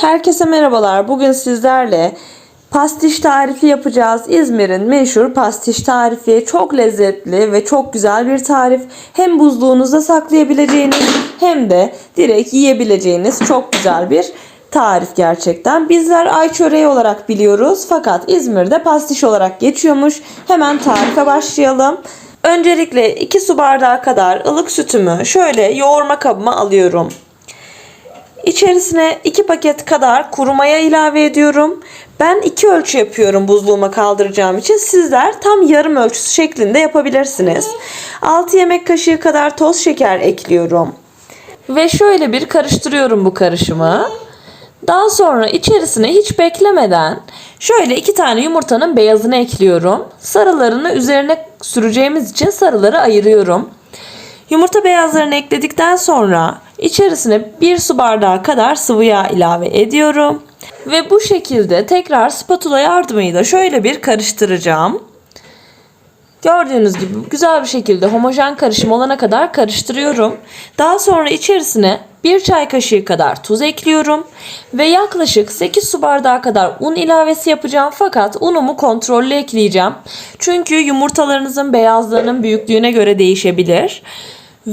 Herkese merhabalar. Bugün sizlerle pastiş tarifi yapacağız. İzmir'in meşhur pastiş tarifi. Çok lezzetli ve çok güzel bir tarif. Hem buzluğunuzda saklayabileceğiniz hem de direkt yiyebileceğiniz çok güzel bir tarif gerçekten. Bizler ay çöreği olarak biliyoruz fakat İzmir'de pastiş olarak geçiyormuş. Hemen tarife başlayalım. Öncelikle 2 su bardağı kadar ılık sütümü şöyle yoğurma kabıma alıyorum. İçerisine 2 paket kadar kuru maya ilave ediyorum. Ben 2 ölçü yapıyorum buzluğuma kaldıracağım için. Sizler tam yarım ölçüsü şeklinde yapabilirsiniz. 6 yemek kaşığı kadar toz şeker ekliyorum. Ve şöyle bir karıştırıyorum bu karışımı. Daha sonra içerisine hiç beklemeden şöyle iki tane yumurtanın beyazını ekliyorum. Sarılarını üzerine süreceğimiz için sarıları ayırıyorum. Yumurta beyazlarını ekledikten sonra içerisine bir su bardağı kadar sıvı yağ ilave ediyorum. Ve bu şekilde tekrar spatula yardımıyla şöyle bir karıştıracağım. Gördüğünüz gibi güzel bir şekilde homojen karışım olana kadar karıştırıyorum. Daha sonra içerisine bir çay kaşığı kadar tuz ekliyorum ve yaklaşık 8 su bardağı kadar un ilavesi yapacağım fakat unumu kontrollü ekleyeceğim. Çünkü yumurtalarınızın beyazlarının büyüklüğüne göre değişebilir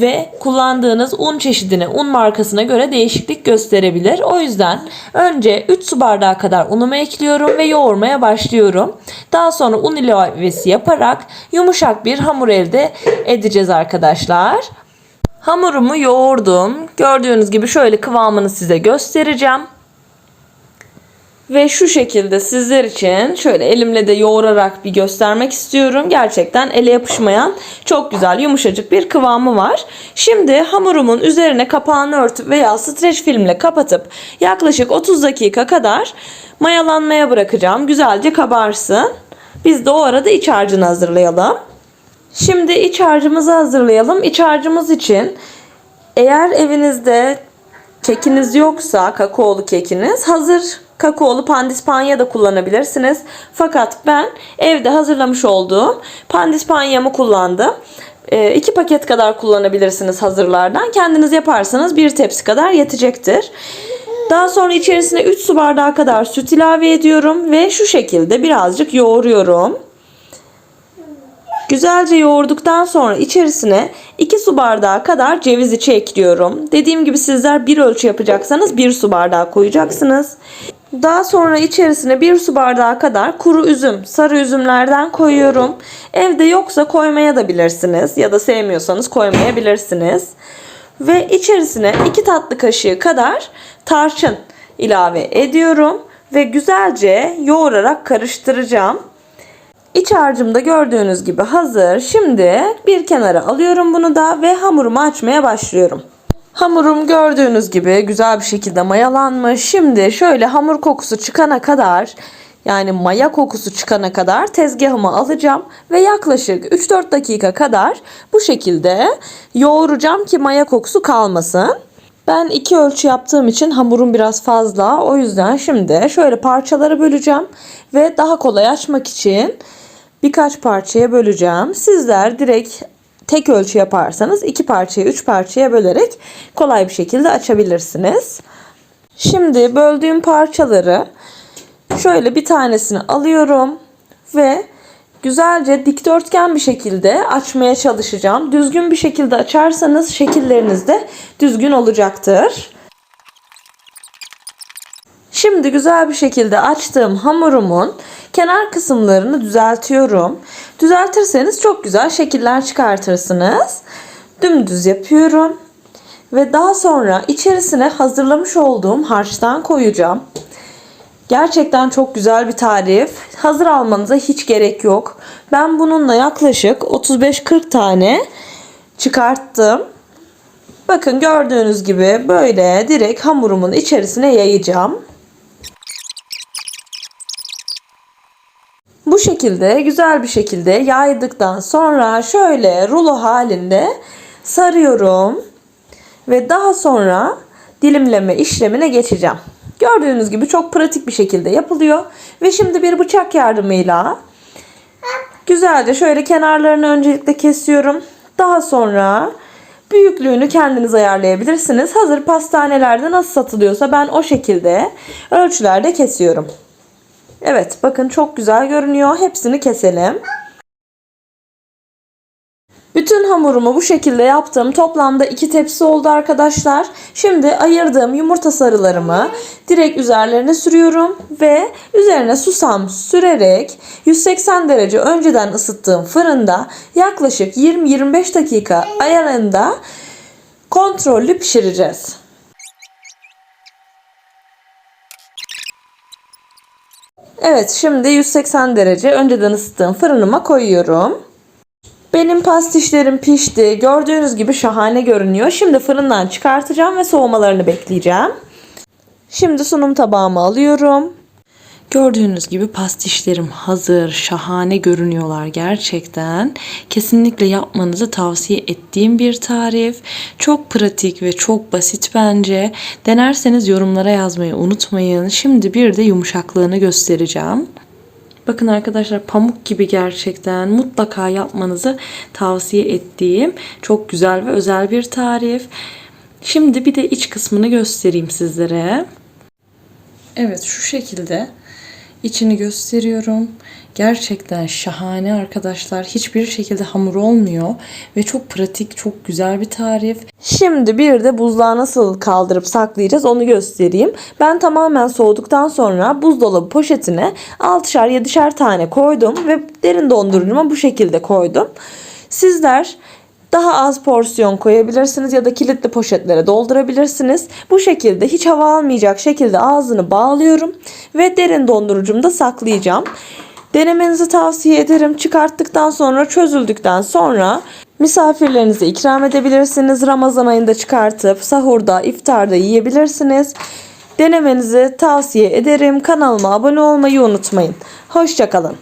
ve kullandığınız un çeşidine, un markasına göre değişiklik gösterebilir. O yüzden önce 3 su bardağı kadar unumu ekliyorum ve yoğurmaya başlıyorum. Daha sonra un ilavesi yaparak yumuşak bir hamur elde edeceğiz arkadaşlar. Hamurumu yoğurdum. Gördüğünüz gibi şöyle kıvamını size göstereceğim. Ve şu şekilde sizler için şöyle elimle de yoğurarak bir göstermek istiyorum. Gerçekten ele yapışmayan çok güzel yumuşacık bir kıvamı var. Şimdi hamurumun üzerine kapağını örtüp veya streç filmle kapatıp yaklaşık 30 dakika kadar mayalanmaya bırakacağım. Güzelce kabarsın. Biz de o arada iç harcını hazırlayalım. Şimdi iç harcımızı hazırlayalım. İç harcımız için eğer evinizde kekiniz yoksa kakaolu kekiniz hazır kakaolu pandispanya da kullanabilirsiniz. Fakat ben evde hazırlamış olduğum pandispanyamı kullandım. 2 paket kadar kullanabilirsiniz hazırlardan. Kendiniz yaparsanız bir tepsi kadar yetecektir. Daha sonra içerisine 3 su bardağı kadar süt ilave ediyorum ve şu şekilde birazcık yoğuruyorum. Güzelce yoğurduktan sonra içerisine 2 su bardağı kadar ceviz içi ekliyorum. Dediğim gibi sizler bir ölçü yapacaksanız 1 su bardağı koyacaksınız. Daha sonra içerisine 1 su bardağı kadar kuru üzüm, sarı üzümlerden koyuyorum. Evde yoksa koymaya da bilirsiniz ya da sevmiyorsanız koymayabilirsiniz. Ve içerisine 2 tatlı kaşığı kadar tarçın ilave ediyorum ve güzelce yoğurarak karıştıracağım. İç harcım da gördüğünüz gibi hazır. Şimdi bir kenara alıyorum bunu da ve hamurumu açmaya başlıyorum. Hamurum gördüğünüz gibi güzel bir şekilde mayalanmış. Şimdi şöyle hamur kokusu çıkana kadar yani maya kokusu çıkana kadar tezgahıma alacağım ve yaklaşık 3-4 dakika kadar bu şekilde yoğuracağım ki maya kokusu kalmasın. Ben iki ölçü yaptığım için hamurum biraz fazla. O yüzden şimdi şöyle parçalara böleceğim ve daha kolay açmak için birkaç parçaya böleceğim. Sizler direkt tek ölçü yaparsanız iki parçaya, üç parçaya bölerek kolay bir şekilde açabilirsiniz. Şimdi böldüğüm parçaları şöyle bir tanesini alıyorum ve güzelce dikdörtgen bir şekilde açmaya çalışacağım. Düzgün bir şekilde açarsanız şekilleriniz de düzgün olacaktır. Şimdi güzel bir şekilde açtığım hamurumun kenar kısımlarını düzeltiyorum. Düzeltirseniz çok güzel şekiller çıkartırsınız. Dümdüz yapıyorum. Ve daha sonra içerisine hazırlamış olduğum harçtan koyacağım. Gerçekten çok güzel bir tarif. Hazır almanıza hiç gerek yok. Ben bununla yaklaşık 35-40 tane çıkarttım. Bakın gördüğünüz gibi böyle direkt hamurumun içerisine yayacağım. Şekilde güzel bir şekilde yaydıktan sonra şöyle rulo halinde sarıyorum ve daha sonra dilimleme işlemine geçeceğim. Gördüğünüz gibi çok pratik bir şekilde yapılıyor ve şimdi bir bıçak yardımıyla güzelce şöyle kenarlarını öncelikle kesiyorum. Daha sonra Büyüklüğünü kendiniz ayarlayabilirsiniz. Hazır pastanelerde nasıl satılıyorsa ben o şekilde ölçülerde kesiyorum. Evet bakın çok güzel görünüyor. Hepsini keselim. Bütün hamurumu bu şekilde yaptım. Toplamda iki tepsi oldu arkadaşlar. Şimdi ayırdığım yumurta sarılarımı direkt üzerlerine sürüyorum ve üzerine susam sürerek 180 derece önceden ısıttığım fırında yaklaşık 20-25 dakika ayarında kontrollü pişireceğiz. Evet şimdi 180 derece önceden ısıttığım fırınıma koyuyorum. Benim pastişlerim pişti. Gördüğünüz gibi şahane görünüyor. Şimdi fırından çıkartacağım ve soğumalarını bekleyeceğim. Şimdi sunum tabağıma alıyorum. Gördüğünüz gibi pastişlerim hazır, şahane görünüyorlar gerçekten. Kesinlikle yapmanızı tavsiye ettiğim bir tarif. Çok pratik ve çok basit bence. Denerseniz yorumlara yazmayı unutmayın. Şimdi bir de yumuşaklığını göstereceğim. Bakın arkadaşlar pamuk gibi gerçekten mutlaka yapmanızı tavsiye ettiğim çok güzel ve özel bir tarif. Şimdi bir de iç kısmını göstereyim sizlere. Evet şu şekilde içini gösteriyorum. Gerçekten şahane arkadaşlar. Hiçbir şekilde hamur olmuyor ve çok pratik, çok güzel bir tarif. Şimdi bir de buzluğa nasıl kaldırıp saklayacağız onu göstereyim. Ben tamamen soğuduktan sonra buzdolabı poşetine 6'şar 7'şer tane koydum ve derin dondurucuma bu şekilde koydum. Sizler daha az porsiyon koyabilirsiniz ya da kilitli poşetlere doldurabilirsiniz. Bu şekilde hiç hava almayacak şekilde ağzını bağlıyorum ve derin dondurucumda saklayacağım. Denemenizi tavsiye ederim. Çıkarttıktan sonra çözüldükten sonra misafirlerinize ikram edebilirsiniz. Ramazan ayında çıkartıp sahurda, iftarda yiyebilirsiniz. Denemenizi tavsiye ederim. Kanalıma abone olmayı unutmayın. Hoşçakalın.